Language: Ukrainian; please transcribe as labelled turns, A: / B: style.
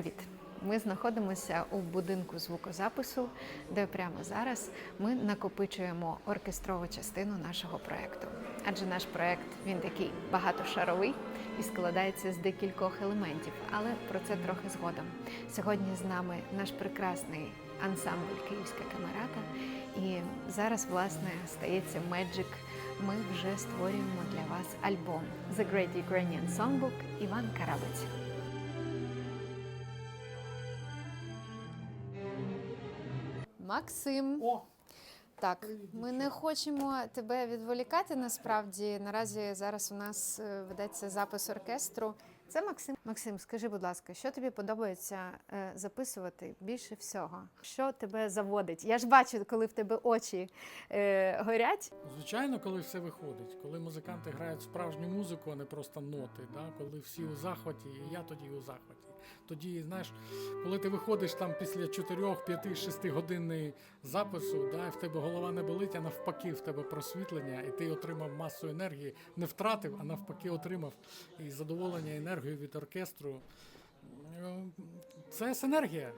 A: Привіт! Ми знаходимося у будинку звукозапису, де прямо зараз ми накопичуємо оркестрову частину нашого проекту. Адже наш проект він такий багатошаровий і складається з декількох елементів, але про це трохи згодом. Сьогодні з нами наш прекрасний ансамбль Київська камерата. І зараз, власне, стається Magic. Ми вже створюємо для вас альбом The Great Ukrainian Songbook Іван Карабець. Максим,
B: О,
A: так, ми не хочемо тебе відволікати. Насправді наразі зараз у нас е, ведеться запис оркестру. Це Максим. Максим, скажи, будь ласка, що тобі подобається е, записувати більше всього? Що тебе заводить? Я ж бачу, коли в тебе очі е, горять.
B: звичайно, коли все виходить, коли музиканти грають справжню музику, а не просто ноти, да? коли всі у захваті, і я тоді у захваті. Тоді, знаєш, коли ти виходиш там після 4, 5, 6 годинної запису, да, і в тебе голова не болить, а навпаки, в тебе просвітлення, і ти отримав масу енергії, не втратив, а навпаки, отримав і задоволення енергію від оркестру. Це синергія.